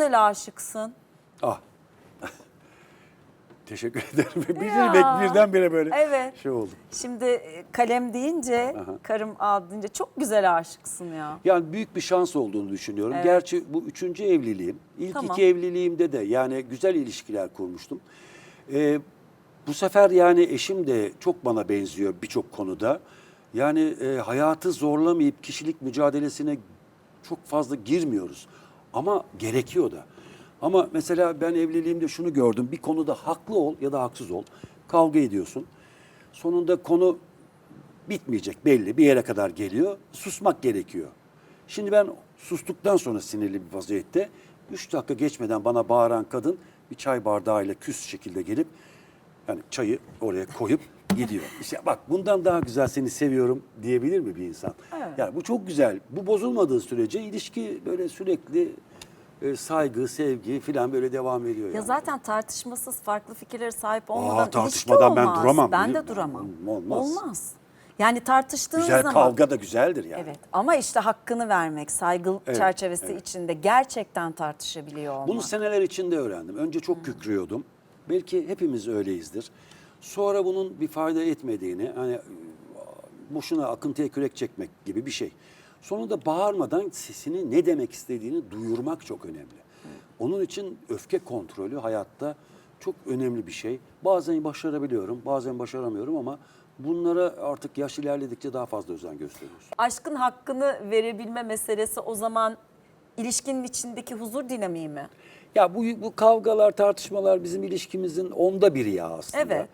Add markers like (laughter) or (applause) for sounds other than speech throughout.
güzel aşıksın. Ah. (laughs) Teşekkür ederim. Bir Ya. bek birdenbire böyle Evet. şey oldu. Şimdi e, kalem deyince, karım deyince çok güzel aşıksın ya. Yani büyük bir şans olduğunu düşünüyorum. Gerçi bu üçüncü evliliğim. İlk Tamam. iki evliliğimde de yani güzel ilişkiler kurmuştum. Ee, bu sefer yani eşim de çok bana benziyor birçok konuda. Yani e, hayatı zorlamayıp kişilik mücadelesine çok fazla girmiyoruz. Ama gerekiyor da. Ama mesela ben evliliğimde şunu gördüm. Bir konuda haklı ol ya da haksız ol. Kavga ediyorsun. Sonunda konu bitmeyecek belli bir yere kadar geliyor. Susmak gerekiyor. Şimdi ben sustuktan sonra sinirli bir vaziyette üç dakika geçmeden bana bağıran kadın bir çay bardağıyla küs şekilde gelip yani çayı oraya koyup gidiyor. İşte bak bundan daha güzel seni seviyorum diyebilir mi bir insan? Evet. Yani bu çok güzel. Bu bozulmadığı sürece ilişki böyle sürekli e, saygı, sevgi falan böyle devam ediyor. Ya yani. zaten tartışmasız farklı fikirlere sahip Aa, olmadan ilişki tartışmadan ben olmaz. duramam, Ben de ben. duramam. Olmaz. Olmaz. Yani tartıştığın Güzel zaman... kavga da güzeldir yani. Evet ama işte hakkını vermek, saygı Evet, çerçevesi evet. içinde gerçekten tartışabiliyor olmak. Bunu seneler içinde öğrendim. Önce çok kükrüyordum. Belki hepimiz öyleyizdir. Sonra bunun bir fayda etmediğini, hani boşuna akıntıya kürek çekmek gibi bir şey. Sonunda bağırmadan sesini ne demek istediğini duyurmak çok önemli. Onun için öfke kontrolü hayatta çok önemli bir şey. Bazen başarabiliyorum, bazen başaramıyorum ama bunlara artık yaş ilerledikçe daha fazla özen gösteriyoruz. Aşkın hakkını verebilme meselesi o zaman ilişkinin içindeki huzur dinamiği mi? Ya bu, bu kavgalar, tartışmalar bizim ilişkimizin onda biri ya aslında. Evet.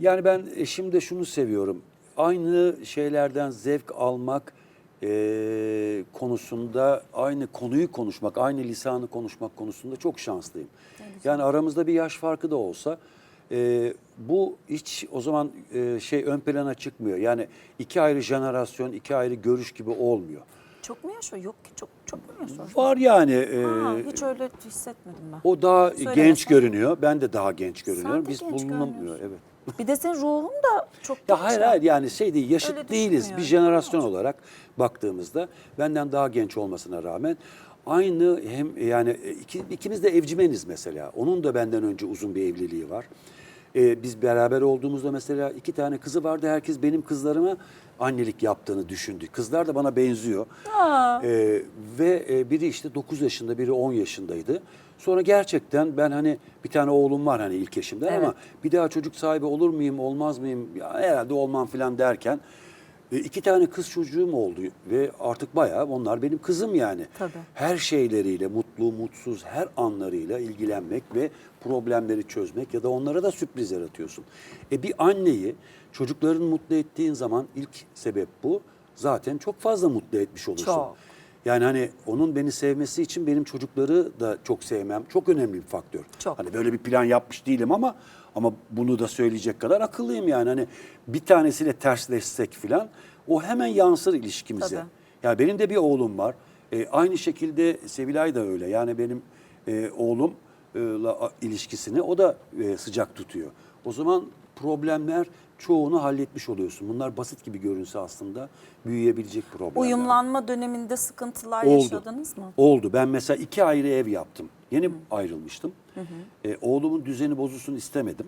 Yani ben eşimde şunu seviyorum. Aynı şeylerden zevk almak eee, konusunda, aynı konuyu konuşmak, aynı lisanı konuşmak konusunda çok şanslıyım. Yani aramızda bir yaş farkı da olsa eee, bu hiç o zaman eee, şey ön plana çıkmıyor. Yani iki ayrı jenerasyon, iki ayrı görüş gibi olmuyor. Çok mu yaşıyor? Yok ki çok çok mu yaşıyor? Var yani. eee, Ha, hiç öyle hissetmedim ben. o daha Söylemesen. genç görünüyor. Ben de daha genç görünüyorum. Biz genç bulunamıyor. görünüyorsun. Evet. Bir de senin ruhun da çok Ya hayır hayır yani şey değil yaşıt Öyle değiliz. Bir düşünmüyorum. jenerasyon olarak baktığımızda benden daha genç olmasına rağmen aynı hem yani iki, ikimiz de evcimeniz mesela. Onun da benden önce uzun bir evliliği var. Ee, biz beraber olduğumuzda mesela iki tane kızı vardı. Herkes benim kızlarıma annelik yaptığını düşündü. Kızlar da bana benziyor. Ee, ve e, biri işte 9 yaşında, biri 10 yaşındaydı. Sonra gerçekten ben hani bir tane oğlum var hani ilk eşimden Evet. ama bir daha çocuk sahibi olur muyum, olmaz mıyım? Ya herhalde olmam falan derken e, iki tane kız çocuğum oldu ve artık bayağı onlar benim kızım yani. Tabii. Her şeyleriyle, mutlu, mutsuz, her anlarıyla ilgilenmek ve problemleri çözmek ya da onlara da sürpriz yaratıyorsun. E bir anneyi çocuklarını mutlu ettiğin zaman ilk sebep bu. Zaten çok fazla mutlu etmiş olursun. Çok. Yani hani onun beni sevmesi için benim çocukları da çok sevmem çok önemli bir faktör. Çok. Hani böyle bir plan yapmış değilim ama ama bunu da söyleyecek kadar akıllıyım yani. Hani bir tanesiyle tersleşsek filan o hemen yansır ilişkimize. Tabii. Ya benim de bir oğlum var. E, aynı şekilde Sevilay da öyle. Yani benim e, oğlumla ilişkisini o da e, sıcak tutuyor. O zaman problemler çoğunu halletmiş oluyorsun. Bunlar basit gibi görünse aslında büyüyebilecek problemler. Uyumlanma döneminde sıkıntılar Oldu. yaşadınız mı? Oldu. Ben mesela iki ayrı ev yaptım. Yeni ayrılmıştım. E, oğlumun düzeni bozulsun istemedim.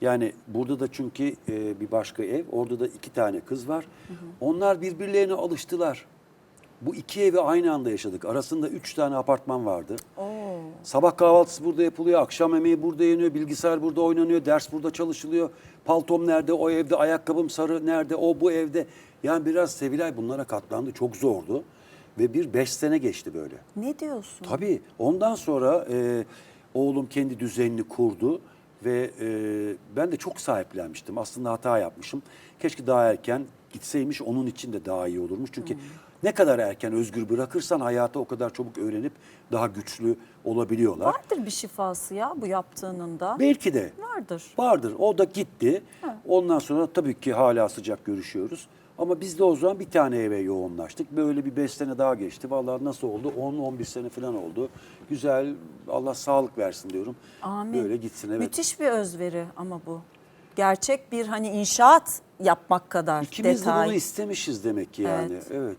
Yani burada da çünkü e, bir başka ev, orada da iki tane kız var. Onlar birbirlerine alıştılar. Bu iki evi aynı anda yaşadık. Arasında üç tane apartman vardı. Sabah kahvaltısı burada yapılıyor, akşam yemeği burada yeniyor, bilgisayar burada oynanıyor, ders burada çalışılıyor. Paltom nerede, o evde, ayakkabım sarı nerede, o bu evde. Yani biraz Sevilay bunlara katlandı. Çok zordu. Ve bir beş sene geçti böyle. Ne diyorsun? Tabii. Ondan sonra e, oğlum kendi düzenini kurdu ve e, ben de çok sahiplenmiştim. Aslında hata yapmışım. Keşke daha erken gitseymiş onun için de daha iyi olurmuş. Çünkü ne kadar erken özgür bırakırsan hayata o kadar çabuk öğrenip daha güçlü olabiliyorlar. Vardır bir şifası ya bu yaptığının da. Belki de. Vardır. Vardır. O da gitti. Ondan sonra tabii ki hala sıcak görüşüyoruz. Ama biz de o zaman bir tane eve yoğunlaştık. Böyle bir beş sene daha geçti. Vallahi nasıl oldu? 10-11 sene falan oldu. Güzel. Allah sağlık versin diyorum. Amin. Böyle gitsin evet. Müthiş bir özveri ama bu. Gerçek bir hani inşaat yapmak kadar İkimiz de detay. bunu istemişiz demek ki yani. Evet. Evet.